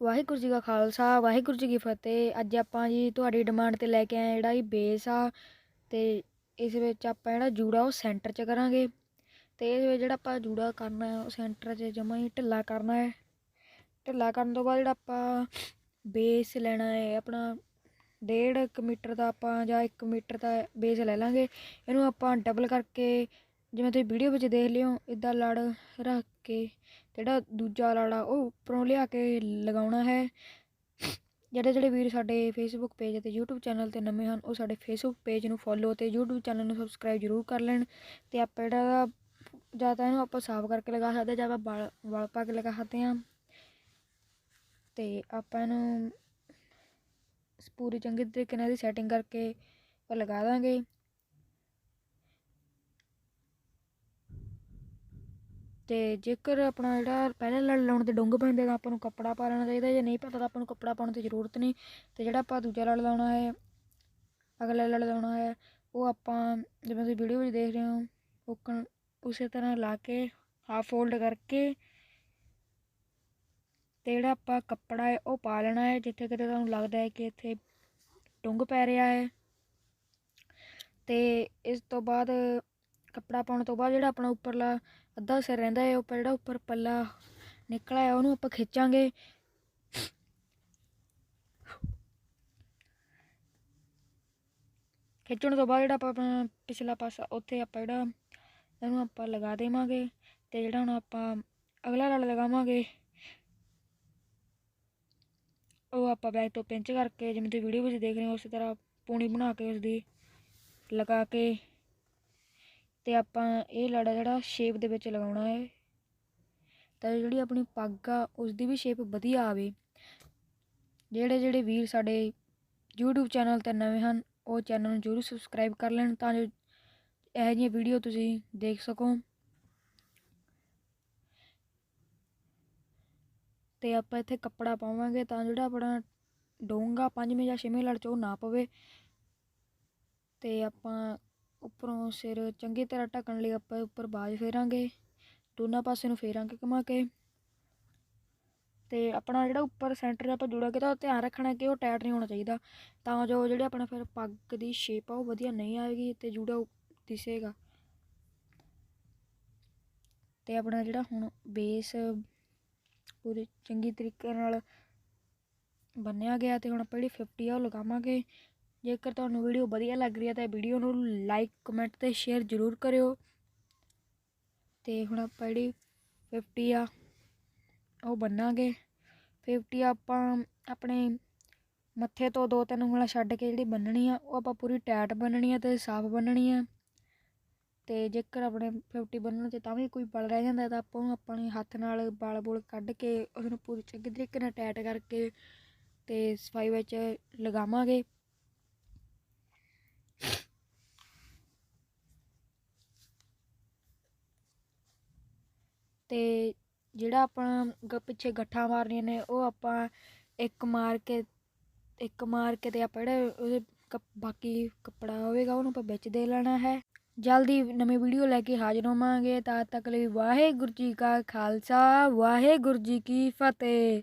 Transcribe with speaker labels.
Speaker 1: ਵਾਹਿਗੁਰੂ ਜੀ ਕਾ ਖਾਲਸਾ, ਵਾਹਿਗੁਰੂ ਜੀ ਕੀ ਫਤਿਹ। ਅੱਜ ਆਪਾਂ ਜੀ ਤੁਹਾਡੀ ਡਿਮਾਂਡ ਤੇ ਲੈ ਕੇ ਆਏ ਜਿਹੜਾ ਇਹ ਬੇਸ ਆ ਤੇ ਇਸ ਵਿੱਚ ਆਪਾਂ ਜਿਹੜਾ ਜੂੜਾ ਉਹ ਸੈਂਟਰ 'ਚ ਕਰਾਂਗੇ। ਤੇ ਇਸ ਵਿੱਚ ਜਿਹੜਾ ਆਪਾਂ ਜੂੜਾ ਕਰਨਾ ਹੈ, ਉਹ ਸੈਂਟਰ 'ਚ ਜਮਾਂ ਹੀ ਢਿੱਲਾ ਕਰਨਾ ਹੈ। ਢਿੱਲਾ ਕਰਨ ਤੋਂ ਬਾਅਦ ਜਿਹੜਾ ਆਪਾਂ ਬੇਸ ਲੈਣਾ ਹੈ, ਆਪਣਾ ਡੇਢ ਕੁ ਮੀਟਰ ਦਾ ਆਪਾਂ ਜਾਂ 1 ਮੀਟਰ ਦਾ ਬੇਸ ਲੈ ਲਾਂਗੇ। ਇਹਨੂੰ ਆਪਾਂ ਡਬਲ ਕਰਕੇ ਜਿਵੇਂ ਤੁਸੀਂ ਵੀਡੀਓ ਵਿੱਚ ਦੇਖ ਲਿਓ ਇਦਾਂ ਲੜ ਰੱਖ ਕੇ ਜਿਹੜਾ ਦੂਜਾ ਲਾੜਾ ਉਹ ਉੱਪਰੋਂ ਲਿਆ ਕੇ ਲਗਾਉਣਾ ਹੈ। ਜਿਹੜੇ ਜਿਹੜੇ ਵੀਰ ਸਾਡੇ ਫੇਸਬੁੱਕ ਪੇਜ ਅਤੇ YouTube ਚੈਨਲ ਤੇ ਨਵੇਂ ਹਨ, ਉਹ ਸਾਡੇ ਫੇਸਬੁੱਕ ਪੇਜ ਨੂੰ ਫੋਲੋ ਤੇ YouTube ਚੈਨਲ ਨੂੰ ਸਬਸਕ੍ਰਾਈਬ ਜ਼ਰੂਰ ਕਰ ਲੈਣ ਤੇ ਆਪਾਂ ਜਿਹੜਾ ਜਾਂ ਤਾਂ ਇਹਨੂੰ ਆਪਾਂ ਸਾਫ਼ ਕਰਕੇ ਲਗਾ ਸਕਦੇ ਜਾਂ ਆਪਾਂ ਵਲ ਵਲ ਪਾ ਕੇ ਲਗਾ ਸਕਦੇ ਹਾਂ। ਤੇ ਆਪਾਂ ਇਹਨੂੰ ਪੂਰੀ ਚੰਗੇ ਤਰੀਕੇ ਨਾਲ ਇਹਦੀ ਸੈਟਿੰਗ ਕਰਕੇ ਲਗਾ ਦਾਂਗੇ। ਤੇ ਜੇਕਰ ਆਪਣਾ ਜਿਹੜਾ ਪਹਿਲੇ ਲੜ ਲਾਉਣ ਤੇ ਡੁੰਗ ਪੈਂਦੇ ਤਾਂ ਆਪਾਂ ਨੂੰ ਕੱਪੜਾ ਪਾ ਲੈਣਾ ਚਾਹੀਦਾ, ਜੇ ਨਹੀਂ ਪੈਂਦਾ ਤਾਂ ਆਪਾਂ ਨੂੰ ਕੱਪੜਾ ਪਾਉਣ ਦੀ ਜ਼ਰੂਰਤ ਨਹੀਂ। ਤੇ ਜਿਹੜਾ ਆਪਾਂ ਦੂਜਾ ਲੜ ਲਾਉਣਾ ਹੈ, ਅਗਲਾ ਲੜ ਲਾਉਣਾ ਹੈ, ਉਹ ਆਪਾਂ ਜਿਵੇਂ ਤੁਸੀਂ ਵੀਡੀਓ ਵਿੱਚ ਦੇਖ ਰਹੇ ਹੋ, ਉਹ ਉਸੇ ਤਰ੍ਹਾਂ ਲਾ ਕੇ ਹਾਫ ਫੋਲਡ ਕਰਕੇ ਤੇ ਜਿਹੜਾ ਆਪਾਂ ਕੱਪੜਾ ਹੈ, ਉਹ ਪਾ ਲੈਣਾ ਹੈ, ਜਿੱਥੇ ਕਿਤੇ ਤੁਹਾਨੂੰ ਲੱਗਦਾ ਹੈ ਕਿ ਇੱਥੇ ਡੁੰਗ ਪੈ ਰਿਹਾ ਹੈ। ਤੇ ਇਸ ਤੋਂ ਬਾਅਦ ਕੱਪੜਾ ਪਾਉਣ ਤੋਂ ਬਾਅਦ ਜਿਹੜਾ ਆਪਣਾ ਉੱਪਰਲਾ ਅੱਧਾ ਸਿਰ ਰਹਿੰਦਾ ਹੈ, ਉੱਪਰ ਜਿਹੜਾ ਉੱਪਰ ਪੱਲਾ ਨਿਕਲਿਆ ਹੈ, ਉਹਨੂੰ ਆਪਾਂ ਖਿੱਚਾਂਗੇ। ਖਿੱਚਣ ਤੋਂ ਬਾਅਦ ਜਿਹੜਾ ਆਪਾਂ ਆਪਣਾ ਪਿਛਲਾ ਪਾਸਾ, ਉੱਥੇ ਆਪਾਂ ਜਿਹੜਾ ਇਹਨੂੰ ਆਪਾਂ ਲਗਾ ਦੇਵਾਂਗੇ ਤੇ ਜਿਹੜਾ ਹੁਣ ਆਪਾਂ ਅਗਲਾ ਲੜ ਲਗਾਵਾਂਗੇ, ਉਹ ਆਪਾਂ ਬੈਕ ਤੋਂ ਪਿੰਚ ਕਰਕੇ, ਜਿਵੇਂ ਤੁਸੀਂ ਵੀਡੀਓ ਵਿੱਚ ਦੇਖ ਰਹੇ ਹੋ, ਉਸੇ ਤਰ੍ਹਾਂ ਪੂਣੀ ਬਣਾ ਕੇ ਉਸ ਦੀ ਲਗਾ ਕੇ ਅਤੇ ਆਪਾਂ ਇਹ ਲੜਾ ਜਿਹੜਾ ਸ਼ੇਪ ਦੇ ਵਿੱਚ ਲਗਾਉਣਾ ਹੈ, ਤਾਂ ਜਿਹੜੀ ਆਪਣੀ ਪੱਗ ਆ ਉਸ ਦੀ ਵੀ ਸ਼ੇਪ ਵਧੀਆ ਆਵੇ। ਜਿਹੜੇ ਜਿਹੜੇ ਵੀਰ ਸਾਡੇ YouTube ਚੈਨਲ ਤੇ ਨਵੇਂ ਹਨ, ਉਹ ਚੈਨਲ ਨੂੰ ਜ਼ਰੂਰ ਸਬਸਕ੍ਰਾਈਬ ਕਰ ਲੈਣ ਤਾਂ ਜੋ ਇਹੋ ਜਿਹੀਆਂ ਵੀਡੀਓ ਤੁਸੀਂ ਦੇਖ ਸਕੋ। ਤੇ ਆਪਾਂ ਇੱਥੇ ਕੱਪੜਾ ਪਾਵਾਂਗੇ ਤਾਂ ਜਿਹੜਾ ਆਪਣਾ ਡੋਂਗਾ ਪੰਜਵੇਂ ਜਾਂ ਛੇਵੇਂ ਲੜ ਚ ਉਹ ਨਾ ਪਵੇ। ਤੇ ਆਪਾਂ ਉੱਪਰੋਂ ਸਿਰ ਚੰਗੀ ਤਰ੍ਹਾਂ ਢੱਕਣ ਲਈ ਆਪਾਂ ਉੱਪਰ ਬਾਜ ਫੇਰਾਂਗੇ, ਦੋਨਾਂ ਪਾਸੇ ਨੂੰ ਫੇਰਾਂਗੇ ਘੁਮਾ ਕੇ। ਤੇ ਆਪਣਾ ਜਿਹੜਾ ਉੱਪਰ ਸੈਂਟਰ ਆਪਾਂ ਜੁੜਾ ਕੀਤਾ ਉਹ ਧਿਆਨ ਰੱਖਣਾ ਕਿ ਉਹ ਟਾਈਟ ਨਹੀਂ ਹੋਣਾ ਚਾਹੀਦਾ, ਤਾਂ ਜੋ ਜਿਹੜੇ ਆਪਣਾ ਫਿਰ ਪੱਗ ਦੀ ਸ਼ੇਪ ਆ ਉਹ ਵਧੀਆ ਨਹੀਂ ਆਏਗੀ ਤੇ ਜੂੜਾ ਦਿਸੇਗਾ। ਤੇ ਆਪਣਾ ਜਿਹੜਾ ਹੁਣ ਬੇਸ ਪੂਰੀ ਚੰਗੀ ਤਰੀਕੇ ਨਾਲ ਬੰਨਿਆ ਗਿਆ ਤੇ ਹੁਣ ਆਪਾਂ ਜਿਹੜੀ 50 ਆ ਉਹ ਲਗਾਵਾਂਗੇ। ਜੇਕਰ ਤੁਹਾਨੂੰ ਵੀਡੀਓ ਵਧੀਆ ਲੱਗ ਰਹੀ ਹੈ ਤਾਂ ਵੀਡੀਓ ਨੂੰ ਲਾਈਕ ਕਮੈਂਟ ਤੇ ਸ਼ੇਅਰ ਜ਼ਰੂਰ ਕਰਿਓ। ਤੇ ਹੁਣ ਆਪਾਂ ਜਿਹੜੀ 50 ਆ, ਉਹ ਬੰਨਾਂਗੇ। 50 ਆਪਾਂ ਆਪਣੇ ਮੱਥੇ ਤੋਂ ਦੋ ਤਿੰਨ ਉਂਗਲਾਂ ਛੱਡ ਕੇ ਜਿਹੜੀ ਬੰਨਣੀ ਆ, ਉਹ ਆਪਾਂ ਪੂਰੀ ਟਾਈਟ ਬੰਨਣੀ ਆ ਤੇ ਸਾਫ਼ ਬੰਨਣੀ ਆ। ਤੇ ਜੇਕਰ ਆਪਣੇ 50 ਬੰਨਣ 'ਚ ਤਾਂ ਵੀ ਕੋਈ ਬਲ ਰਹਿ ਜਾਂਦਾ ਤਾਂ ਆਪਾਂ ਉਹਨੂੰ ਆਪਣੇ ਹੱਥ ਨਾਲ ਬਲ ਬੁਲ ਕੱਢ ਕੇ ਉਸ ਨੂੰ ਪੂਰੀ ਚੰਗੇ ਤਰੀਕੇ ਨਾਲ ਟਾਈਟ ਕਰਕੇ ਤੇ ਸਫ਼ਾਈ ਵਿੱਚ ਲਗਾਵਾਂਗੇ। ਅਤੇ ਜਿਹੜਾ ਆਪਾਂ ਗ, ਪਿੱਛੇ ਗੱਠਾਂ ਮਾਰਨੀਆਂ ਨੇ, ਉਹ ਆਪਾਂ ਇੱਕ ਮਾਰ ਕੇ, ਇੱਕ ਮਾਰ ਕੇ ਤੇ ਆਪਾਂ ਜਿਹੜਾ ਉਹਦੇ ਬਾਕੀ ਕੱਪੜਾ ਹੋਵੇਗਾ, ਉਹਨੂੰ ਆਪਾਂ ਵਿੱਚ ਦੇ ਲੈਣਾ ਹੈ। ਜਲਦੀ ਨਵੀਂ ਵੀਡੀਓ ਲੈ ਕੇ ਹਾਜ਼ਰ ਹੋਵਾਂਗੇ। ਤਦ ਤੱਕ ਲਈ ਵਾਹਿਗੁਰੂ ਜੀ ਕਾ ਖਾਲਸਾ, ਵਾਹਿਗੁਰੂ ਜੀ ਕੀ ਫਤਿਹ।